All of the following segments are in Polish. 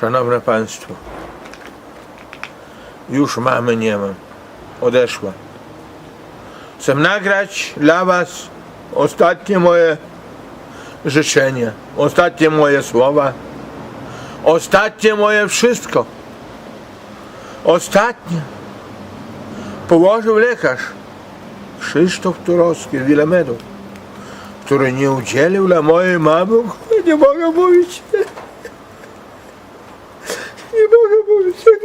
Szanowne Państwo, już mamy nie mam. Odeszła. Chcę nagrać dla Was ostatnie moje życzenie, ostatnie moje słowa, ostatnie moje wszystko. Ostatnie. Położył lekarz Krzysztof Turowski z Wilemedu, który nie udzielił dla mojej mamy, nie mogę mówić. Mówić, jak.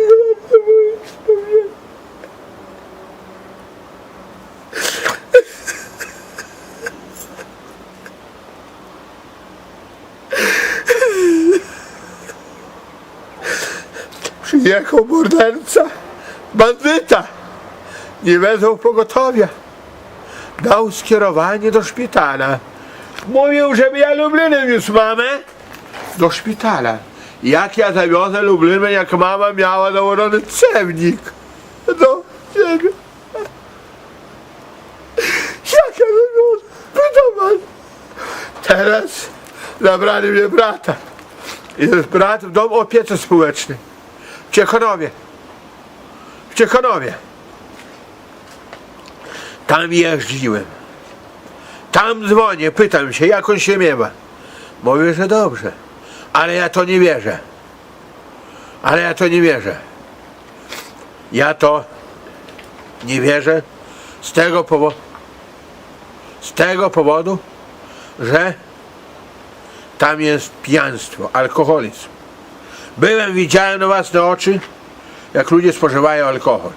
Przyjechał morderca, bandyta. Nie wezwał pogotowia. Dał skierowanie do szpitala. Mówił, żeby ja Lublinem już mamę do szpitala. Jak ja zawiozę Lublinem, jak mama miała założony cewnik do siebie. Jak ja zawiozę? Pytam. Teraz zabrali mnie brata. Jest brat w domu opiece społecznej. W Ciechonowie. W Ciechonowie. Tam jeździłem. Tam dzwonię, pytam się, jak on się miewa. Mówię, że dobrze. Ale ja to nie wierzę. Ale ja to nie wierzę. Ja to nie wierzę z tego powodu, z tego powodu, że tam jest pijanstwo, alkoholizm. Byłem, widziałem na własne oczy, jak ludzie spożywają alkohol.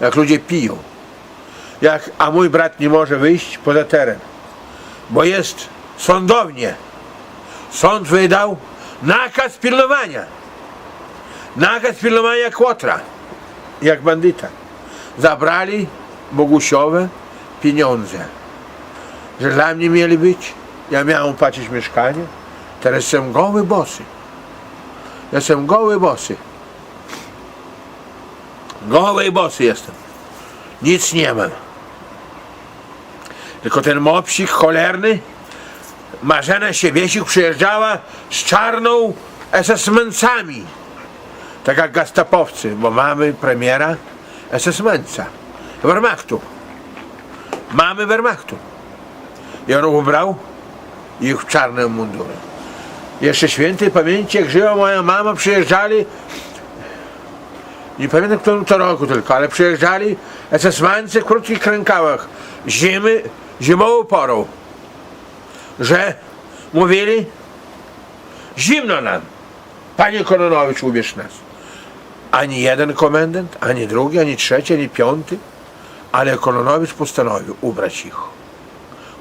Jak ludzie piją. Jak, a mój brat nie może wyjść poza teren. Bo jest sądownie. Sąd wydał nakaz pilnowania. Nakaz pilnowania kłotra. Jak bandyta. Zabrali Bogusiowe pieniądze. Że dla mnie mieli być. Ja miałem płacić mieszkanie. Teraz jestem goły bosy. Jestem goły bosy. Goły bosy jestem. Nic nie mam. Tylko ten mopsik cholerny, Marzena Siewiesik przyjeżdżała z czarną SS-mencami. Tak jak gastapowcy, bo mamy premiera SS-menca. Wehrmachtu. Mamy Wehrmachtu. I on ubrał ich w czarne mundury. Jeszcze świętej pamięci, jak żyła moja mama, przyjeżdżali, nie pamiętam którym to roku tylko, ale przyjeżdżali SS-mańcy w krótkich rękawach zimy, zimową porą, że mówili zimno nam, panie Kononowicz ubierz nas. Ani jeden komendant, ani drugi, ani trzeci, ani piąty, ale Kononowicz postanowił ubrać ich.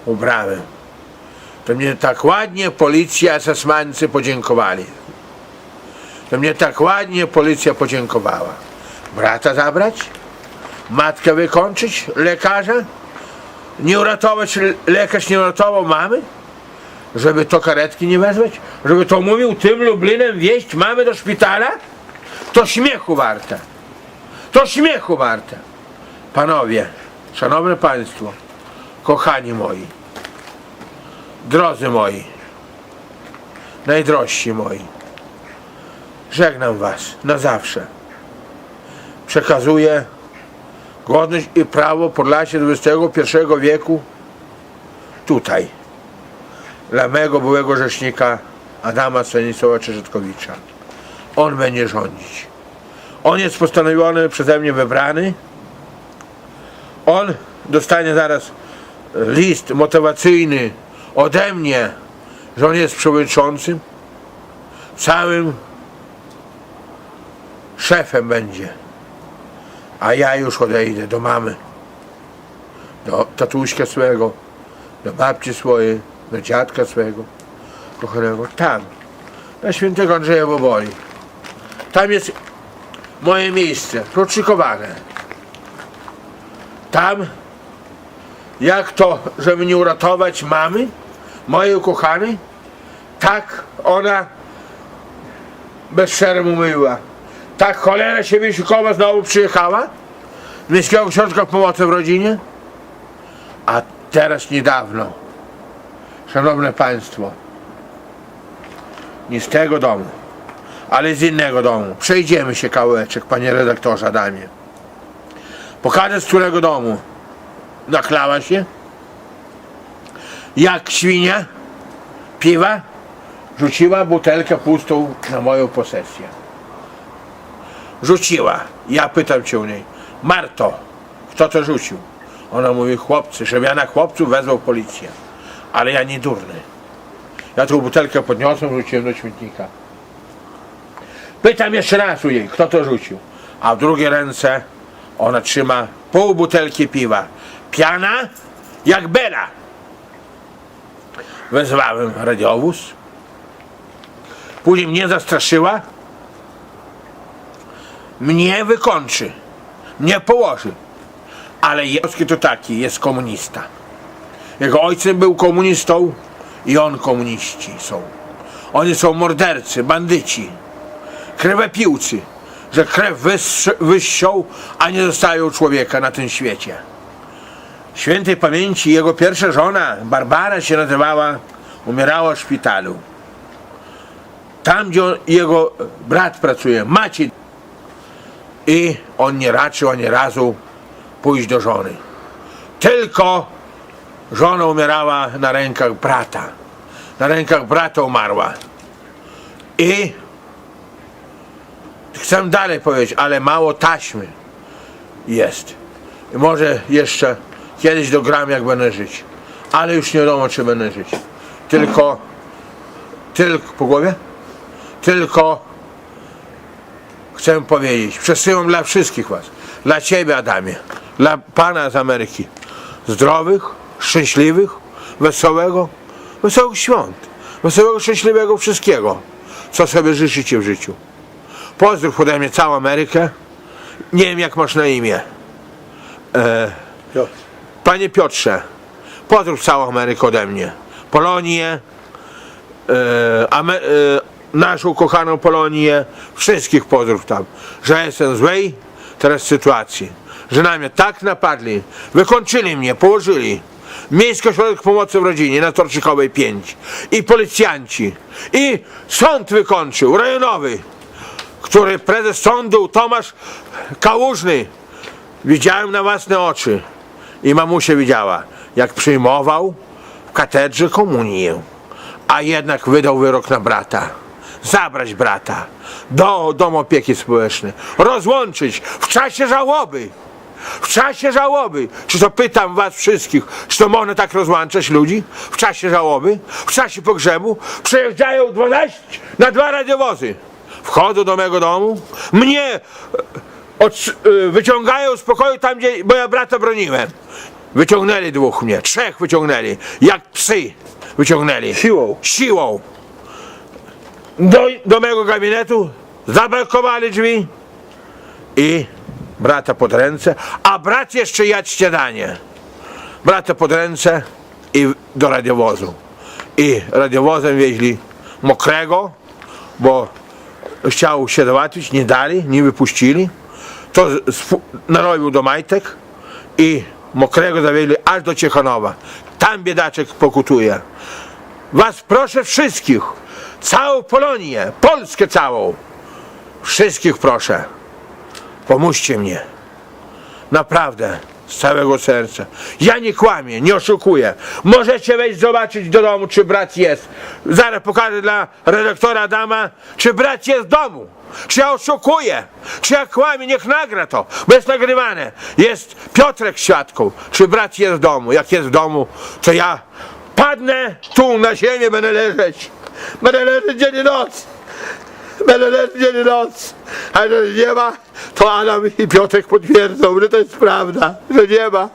Ubrałem. To mnie tak ładnie policja, SS-mańcy podziękowali. To mnie tak ładnie policja podziękowała. Brata zabrać? Matkę wykończyć? Lekarza? Nie uratować, lekarz nie uratował mamy? Żeby to karetki nie wezwać? Żeby to mówił tym Lublinem wieść mamy do szpitala? To śmiechu warte. To śmiechu warte. Panowie, szanowne państwo, kochani moi, drodzy moi, najdrożsi moi, żegnam was na zawsze. Przekazuję godność i prawo Podlasie XXI wieku tutaj dla mego byłego rzecznika Adama Stanisława Czerzetkowicza. On będzie rządzić. On jest postanowiony przeze mnie wybrany. On dostanie zaraz list motywacyjny ode mnie, że on jest przewodniczącym. Całym szefem będzie. A ja już odejdę do mamy, do tatuśka swego, do babci swojej, do dziadka swego kochanego. Tam, na świętego Andrzeja Boboli. Tam jest moje miejsce, proczykowane. Tam, jak to, żeby nie uratować mamy, mojej ukochanej, tak ona bez szermu myła. Tak cholera się Wiesikowa znowu przyjechała z Miejskiego Ośrodka Pomocy w Rodzinie. A teraz niedawno, szanowne państwo, nie z tego domu, ale z innego domu. Przejdziemy się kawałeczek, panie redaktorze Adamie. Pokażę z którego domu. Naklała się. Jak świnia piwa rzuciła butelkę pustą na moją posesję. Rzuciła. Ja pytam się u niej, Marto, kto to rzucił? Ona mówi, chłopcy, żebym ja na chłopców wezwał policję. Ale ja nie durny. Ja tą butelkę podniosłem, rzuciłem do śmietnika. Pytam jeszcze raz u jej, kto to rzucił. A w drugiej ręce ona trzyma pół butelki piwa. Piana jak bela. Wezwałem radiowóz. Później mnie zastraszyła. Mnie wykończy. Mnie położy. Ale Jowski to taki, jest komunista. Jego ojcem był komunistą i on komuniści są. Oni są mordercy, bandyci, krwepiłcy, że krew wyścią, a nie zostają człowieka na tym świecie. Świętej pamięci jego pierwsza żona, Barbara się nazywała, umierała w szpitalu. Tam, gdzie on- jego brat pracuje, Maciej. I on nie raczył ani razu pójść do żony. Tylko żona umierała na rękach brata. Na rękach brata umarła. I chcę dalej powiedzieć, ale mało taśmy jest. I może jeszcze kiedyś dogram, jak będę żyć. Ale już nie wiadomo, czy będę żyć. Tylko, tylko, po głowie? Tylko chcę powiedzieć, przesyłam dla wszystkich was, dla ciebie Adamie, dla pana z Ameryki, zdrowych, szczęśliwych, wesołego, wesołych świąt, wesołego, szczęśliwego wszystkiego, co sobie życzycie w życiu. Pozdrów ode mnie całą Amerykę. Nie wiem jak masz na imię. E, Panie Piotrze, pozdrów całą Amerykę ode mnie. Polonię, e, Ame- e, naszą kochaną Polonię, wszystkich pozdrów tam, że jestem złej teraz sytuacji, że na mnie tak napadli, wykończyli mnie, położyli. Miejski Ośrodek Pomocy w Rodzinie na Torczykowej 5 i policjanci. I sąd wykończył, rejonowy, który prezes sądu Tomasz Kałużny widziałem na własne oczy. I mamusia widziała, jak przyjmował w katedrze komunię, a jednak wydał wyrok na brata. Zabrać brata. Do domu opieki społecznej, rozłączyć w czasie żałoby. W czasie żałoby. Czy to pytam was wszystkich, czy to można tak rozłączać ludzi? W czasie żałoby? W czasie pogrzebu? Przejeżdżają 12 na dwa radiowozy. Wchodzą do mego domu, mnie e, od, e, wyciągają z pokoju tam, gdzie, bo ja brata broniłem. Wyciągnęli dwóch mnie, trzech wyciągnęli, jak psy wyciągnęli. Siłą. Siłą. Do, do mego gabinetu, zablokowali drzwi i brata pod ręce, a brat jeszcze jadł śniadanie. Brata pod ręce i do radiowozu. I radiowozem wieźli mokrego, bo chciał się załatwić, nie dali, nie wypuścili. To narobił do majtek i mokrego zawieźli aż do Ciechanowa. Tam biedaczek pokutuje. Was proszę wszystkich, całą Polonię, Polskę całą, wszystkich proszę, pomóżcie mnie. Naprawdę, z całego serca. Ja nie kłamię, nie oszukuję. Możecie wejść zobaczyć do domu, czy brat jest. Zaraz pokażę dla redaktora Adama, czy brat jest w domu. Czy ja oszukuję, czy ja kłamię, niech nagra to, bo jest nagrywane. Jest Piotrek świadką, czy brat jest w domu. Jak jest w domu, to ja padnę tu na ziemię, będę leżeć. Będę leżeć dzień i noc. I noc. A że nie ma, to Adam i Piotrek potwierdzą, że to jest prawda, że nie ma.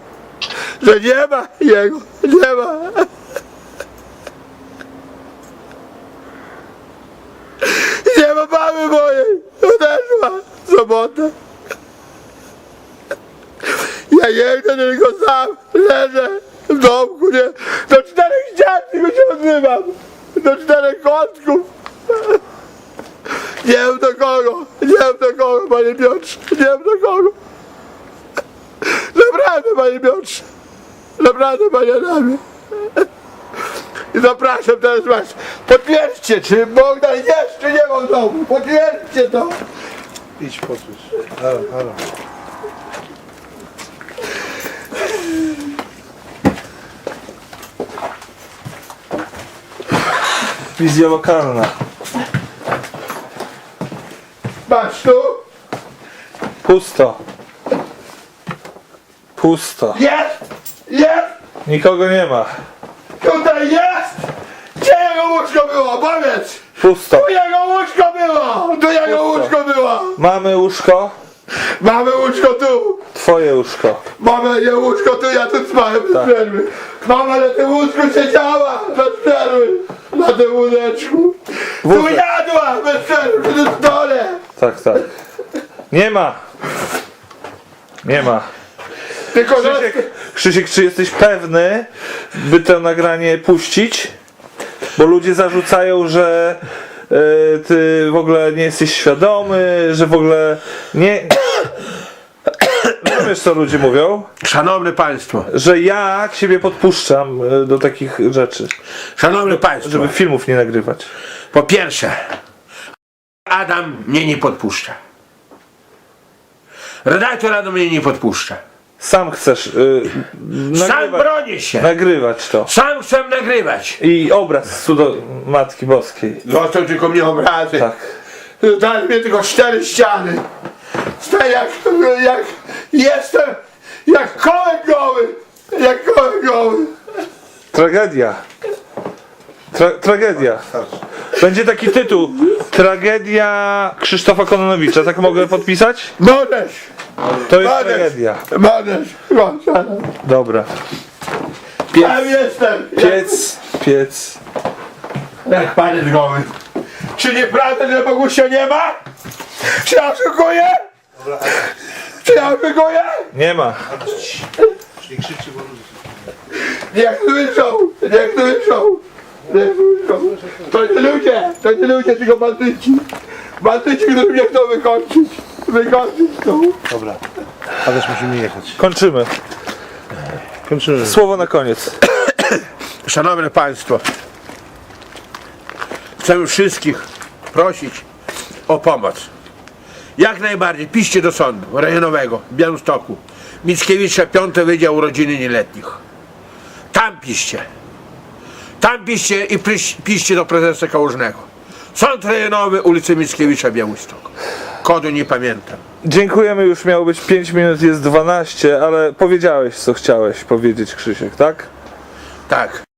Że nie ma jego, nie ma. Nie ma mamy mojej, odeszła w sobotę. Ja jeżdżę tylko sam, leżę w domku, nie? Do czterech tylko się odzywam. Do czterech kątków. Nie wiem do kogo, nie wiem do kogo, panie Piotrze, nie wiem do kogo. Naprawdę, panie Piotrze, naprawdę, panie Adamie. I zapraszam teraz was. Potwierdźcie, czy Bogdan jest, czy nie ma w domu. Potwierdźcie to. Idź posłuchaj. Halo, halo. Wizja lokalna. Patrz tu. Pusto. Pusto. Jest. Jest. Nikogo nie ma. Tutaj jest. Gdzie jego łóżko było? Powiedz. Pusto. Tu jego łóżko było. Tu jego Pusto. łóżko było. Mamy łóżko. Mamy łóżko tu. Twoje łóżko. Mamy nie łóżko tu, ja tu spałem bez Tak. przerwy. Mama na tym łóżku siedziała bez przerwy. Na tym łóżeczku. Tu Wózek. jadła bez przerwy przy tym stole. Tak, tak. Nie ma. Nie ma. Tylko. Krzysiek, Krzysiek, czy jesteś pewny, by to nagranie puścić? Bo ludzie zarzucają, że e, ty w ogóle nie jesteś świadomy, że w ogóle nie. Wiesz co ludzie mówią? Szanowne Państwo, Że ja ciebie podpuszczam e, do takich rzeczy, Szanowne Państwo, żeby filmów nie nagrywać. po pierwsze, Adam mnie nie podpuszcza. Redaktor Adam mnie nie podpuszcza. Sam chcesz y, Sam nagrywać, bronię się. nagrywać to. Sam chcę nagrywać. I obraz cudo Matki Boskiej. Został tylko mnie obrazy. Tak. Dali mnie tylko cztery ściany. Staję jak, jak jestem, jak kołek goły. Jak kołek goły. Tragedia. Tra tragedia. Będzie taki tytuł. Tragedia Krzysztofa Kononowicza. Tak mogę podpisać? Możesz, To jest możesz, tragedia. możesz. Proszę. Dobra. Tam jestem. Piec, piec. Jak pan jest goły. Czy nieprawda, że Bogusia nie ma? Czy ja oszukuję? Czy ja oszukuję? Nie ma. Nie krzyczcie, bo. Niech słyszą, niech słyszą. Niech słyszą. To nie ludzie, to nie ludzie, tylko bandyci. Bandyci, którzy mnie chcą wykończyć. Wykończyć chcą. Dobra. A też musimy jechać. Kończymy. Kończymy. Słowo na koniec. Szanowne Państwo, chcę wszystkich prosić o pomoc. Jak najbardziej piszcie do sądu rejonowego w Białymstoku. Mickiewicza, 5 Wydział Rodziny Nieletnich. Tam piszcie. Tam piszcie i piszcie do prezesa Kałużnego. Sąd rejonowy, ulicy Mickiewicza, Białystok. Kodu nie pamiętam. Dziękujemy, już miało być 5 minut, jest 12, ale powiedziałeś co chciałeś powiedzieć Krzysiek, tak? Tak.